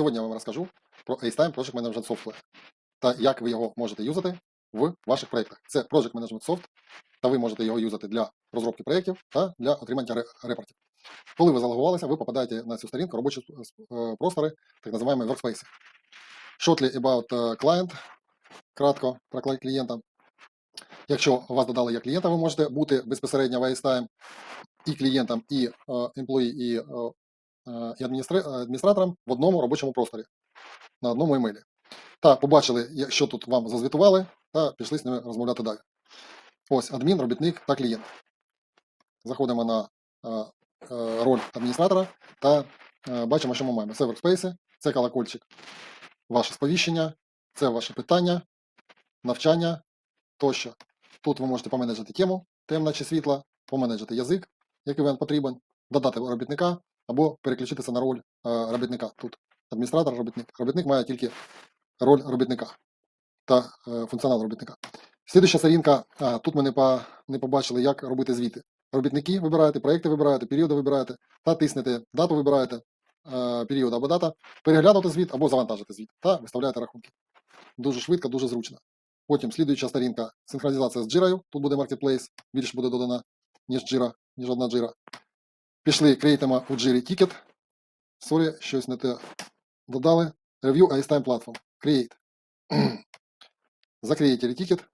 Сьогодні я вам розкажу про AceTime Project Management Software та як ви його можете юзати в ваших проєктах. Це Project Management Soft, та ви можете його юзати для розробки проєктів та для отримання репортів. Коли ви залогувалися, ви попадаєте на цю сторінку робочі е, простори, так називаємо workspace. Shortly about е, client, кратко про клієнта. Якщо вас додали як клієнта, ви можете бути безпосередньо в AceTime і клієнтом, і е, employee, і, і адміністра- адміністратором в одному робочому просторі на одному емейлі. Та побачили, що тут вам зазвітували, та пішли з ними розмовляти далі. Ось адмін, робітник та клієнт. Заходимо на е, е, роль адміністратора та е, бачимо, що ми маємо. Це workspace, це колокольчик, ваше сповіщення, це ваші питання, навчання тощо. Тут ви можете поменеджити тему, темна чи світла, поменеджити язик, який вам потрібен, додати робітника або переключитися на роль е, робітника. Тут адміністратор, робітник. Робітник має тільки роль робітника та е, функціонал робітника. Слідуюча сторінка, а, тут ми не, по, не побачили, як робити звіти. Робітники вибираєте, проекти вибираєте, періоди вибираєте, та тиснете дату вибираєте, е, період або дата, переглянути звіт або завантажити звіт та виставляєте рахунки. Дуже швидко, дуже зручно. Потім слідуюча сторінка синхронізація з джирою. Тут буде Marketplace, більше буде додана, ніж джира, ніж одна джира. Пішли, крейтимо у джирі тікет. Сорі, щось не те додали. Review IceTime Platform. Create. Закреєтили тікет.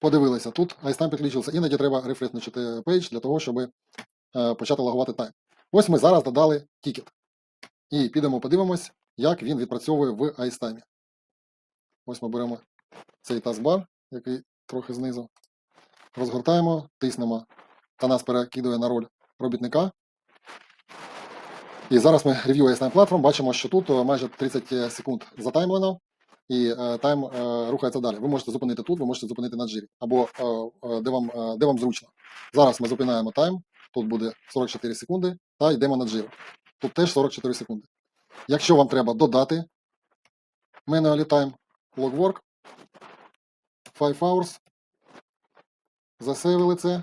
Подивилися тут, IceTime підключився. Іноді треба рефрешнути пейдж для того, щоб е, почати лагувати тайм. Ось ми зараз додали тікет. І підемо подивимось, як він відпрацьовує в IceTime. Ось ми беремо цей таскбар, який трохи знизу. Розгортаємо, тиснемо та нас перекидує на роль робітника. І зараз ми Review IceTime Platform бачимо, що тут е, майже 30 секунд затаймлено, і е, тайм е, рухається далі. Ви можете зупинити тут, ви можете зупинити на джирі, або е, е, де, вам, е, де вам зручно. Зараз ми зупинаємо тайм, тут буде 44 секунди, та йдемо на джиру. Тут теж 44 секунди. Якщо вам треба додати manually time, log work, 5 hours, засейвили це.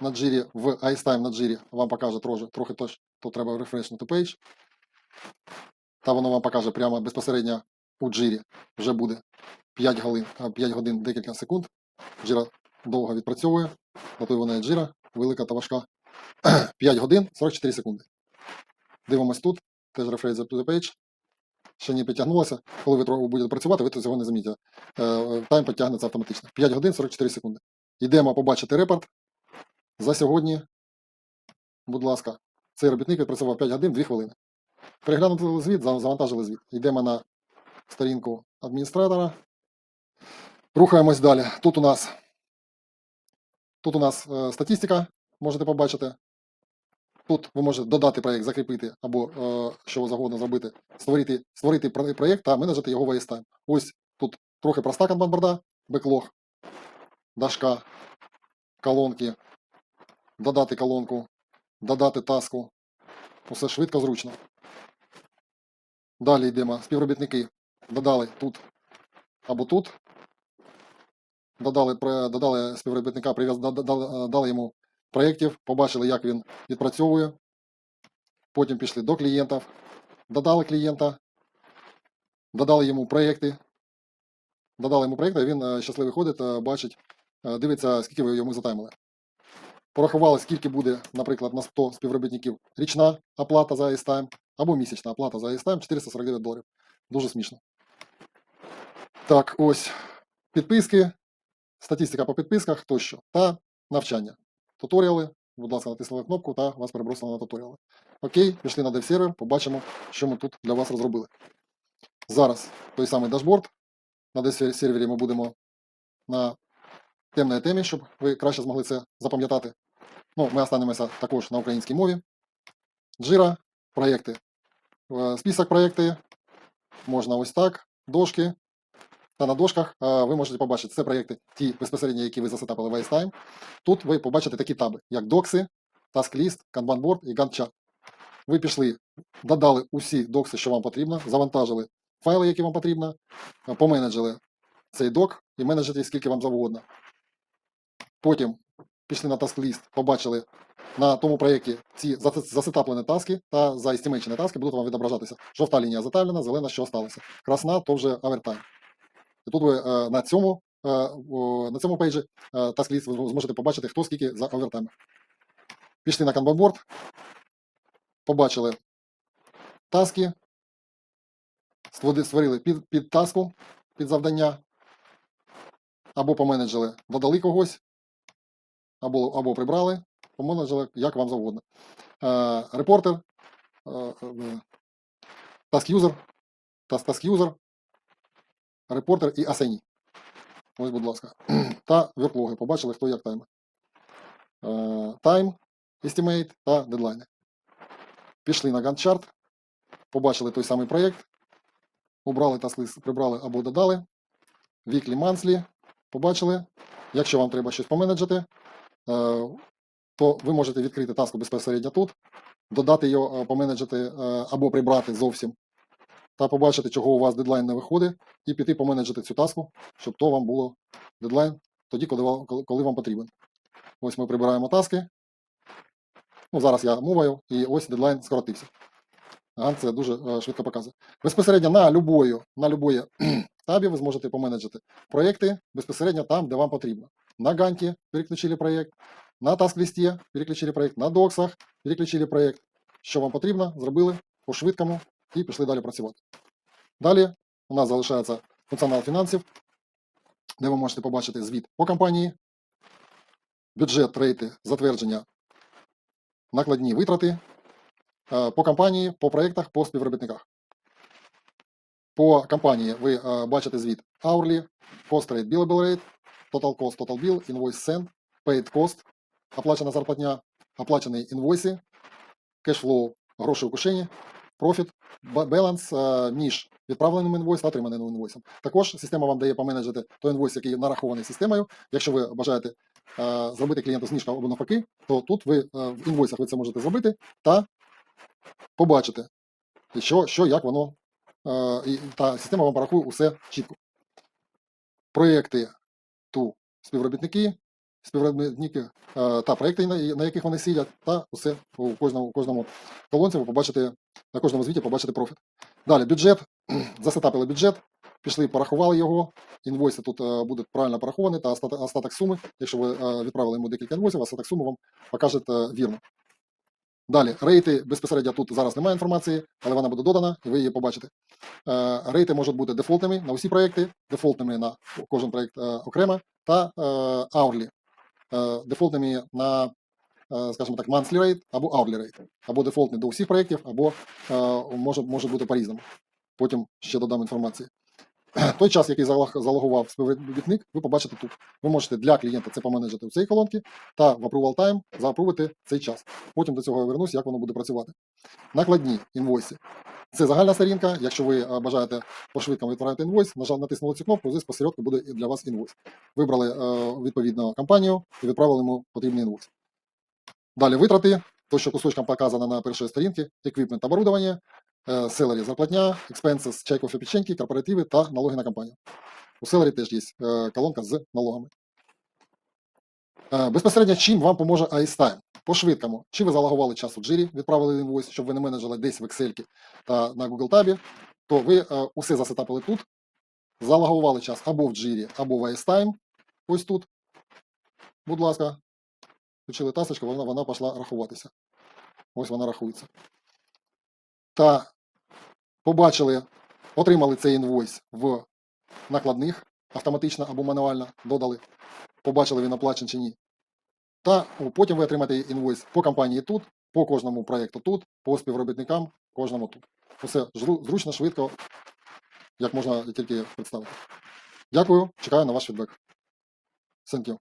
На джирі в IceTime на джирі вам покаже трохи, трохи точ, то треба рефрешнути пейдж. Та воно вам покаже прямо безпосередньо у джирі. Вже буде 5 годин, 5 годин декілька секунд. Джира довго відпрацьовує, на то вона є джира, велика та важка. 5 годин 44 секунди. Дивимось тут, теж refresh the page. Ще не підтягнулося. Коли ви будете працювати, ви цього не замітите. Е, Тайм підтягнеться автоматично. 5 годин 44 секунди. Йдемо побачити репорт. За сьогодні, будь ласка, цей робітник відпрацював 5 годин 2 хвилини. Переглянули звіт, завантажили звіт. Йдемо на сторінку адміністратора. Рухаємось далі. Тут у нас, тут у нас е, статистика, можете побачити. Тут ви можете додати проєкт, закріпити або е, що завгодно зробити, створити, створити проєкт та менеджити його в IceTime. Ось тут трохи проста канбан-борда, беклог, дашка, колонки, додати колонку, додати таску. Усе швидко, зручно. Далі йдемо. Співробітники додали тут або тут. Додали, додали співробітника, дали йому проєктів, побачили, як він відпрацьовує. Потім пішли до клієнтів, додали клієнта, додали йому проєкти. Додали йому проєкти, він е, щасливий ходить, е, бачить, е, дивиться, скільки ви йому затаймили. Порахували, скільки буде, наприклад, на 100 співробітників річна оплата за IceTime або місячна оплата за IceTime 449 доларів. Дуже смішно. Так, ось підписки, статистика по підписках тощо та навчання. Туторіали. Будь ласка, натиснули кнопку та вас перебросили на туторіали. Окей, пішли на DevServer, побачимо, що ми тут для вас розробили. Зараз той самий дашборд. На DevServer ми будемо на темній темі, щоб ви краще змогли це запам'ятати. Ну, ми останемося також на українській мові. Джира, проєкти. Е, Список проєкти. Можна ось так. Дошки. Та на дошках е, ви можете побачити це проєкти, ті безпосередньо, які ви засетапили в IceTime. Тут ви побачите такі таби, як докси, TaskList, Kanban-board і Gantt. Ви пішли, додали усі докси, що вам потрібно, завантажили файли, які вам потрібно, е, поменеджили цей док і менеджите скільки вам завгодно. Потім пішли на task-ліст, побачили на тому проєкті ці зас- засетаплені таски та заістімейчені таски будуть вам відображатися. Жовта лінія затавлена, зелена, що осталося. Красна то вже овертайм. І тут ви е, на цьому, е, на цьому пейджі е, task-ліст ви зможете побачити, хто скільки за овертайм. Пішли на Kanban-борд, побачили таски, створили під, під таску, під завдання, або поменеджили, додали когось, або, або прибрали, поменеджили, як вам завгодно. Е, репортер, е, е, task-user, task-user, репортер і асені. Ось, будь ласка. Та верклоги. Побачили, хто як тайми. Е, Тайм, estimate та дедлайни. Пішли на Gantt chart, побачили той самий проєкт, обрали task-лист, прибрали або додали. Weekly, monthly, побачили. Якщо вам треба щось поменеджити, то ви можете відкрити таску безпосередньо тут, додати його, е, поменеджити е, або прибрати зовсім, та побачити, чого у вас дедлайн не виходить, і піти поменеджити цю таску, щоб то вам було дедлайн тоді, коли вам, коли, вам потрібен. Ось ми прибираємо таски. Ну, зараз я мовою, і ось дедлайн скоротився. Гант це дуже е, швидко показує. Безпосередньо на любою, на любої табі ви зможете поменеджити проєкти безпосередньо там, де вам потрібно. На Ганті переключили проєкт, на таск-листі переключили проєкт, на доксах переключили проєкт. Що вам потрібно, зробили по-швидкому і пішли далі працювати. Далі у нас залишається функціонал фінансів, де ви можете побачити звіт по компанії, бюджет, рейти, затвердження, накладні витрати е, по компанії, по проєктах, по співробітниках. По компанії ви е, бачите звіт hourly, cost rate, billable rate, total cost, total bill, invoice send, paid cost, оплачена зарплатня, оплачені інвойси, кешфлоу, гроші у кишені, профіт, ба- баланс е, між відправленим інвойсом та отриманим інвойсом. Також система вам дає поменеджити той інвойс, який нарахований системою. Якщо ви бажаєте е, зробити клієнту знижку або навпаки, то тут ви е, в інвойсах ви це можете зробити та побачити, що, що як воно, е, та система вам порахує усе чітко. Проєкти співробітники, співробітники е, та проєкти, на, яких вони сидять, та усе у кожному, у кожному колонці ви побачите, на кожному звіті побачите профіт. Далі бюджет, засетапили бюджет, пішли, порахували його. Інвойси тут е, будуть правильно пораховані та остаток, суми. Якщо ви е, відправили йому декілька інвойсів, остаток суми вам покаже вірно. Далі, рейти безпосередньо тут зараз немає інформації, але вона буде додана, і ви її побачите. Е, Рейти можуть бути дефолтними на усі проекти, дефолтними на кожен проект е, окремо, та hourly, е, дефолтними на, скажімо так, monthly rate або hourly rate, або дефолтний до усіх проєктів, або може, може бути по-різному. Потім ще додам інформації. Той час, який залогував співробітник, ви побачите тут. Ви можете для клієнта це поменеджити в цій колонці та в Approval Time заапрувити цей час. Потім до цього я вернусь, як воно буде працювати. Накладні інвойси. Це загальна сторінка. Якщо ви е, бажаєте по-швидкому відправити інвойс, натиснули цю кнопку, здесь посередку буде для вас інвойс. Вибрали е, відповідну компанію і відправили йому потрібний інвойс. Далі витрати, то, що кусочком показано на першій сторінці, еквіпмент оборудовання, селері зарплатня, expenses, чай, кофе, печеньки, корпоративи та налоги на компанію. У селері теж є е, колонка з налогами. Е, Безпосередньо чим вам поможе iStime? По-швидкому, чи ви залогували час у Jira, відправили інвойс, щоб ви не менеджили десь в Excel та на Google Tab, то ви е, усе засетапили тут, залогували час або в Jira, або в iStime, ось тут. Будь ласка, включили тасочку, вона, вона пішла рахуватися. Ось вона рахується. Та побачили, отримали цей інвойс в накладних автоматично або мануально додали. Побачили він оплачений чи ні. Та потім ви отримаєте інвойс по компанії тут, по кожному проєкту тут, по співробітникам кожному тут. Усе зручно, швидко, як можна тільки представити. Дякую, чекаю на ваш фідбек. Thank you.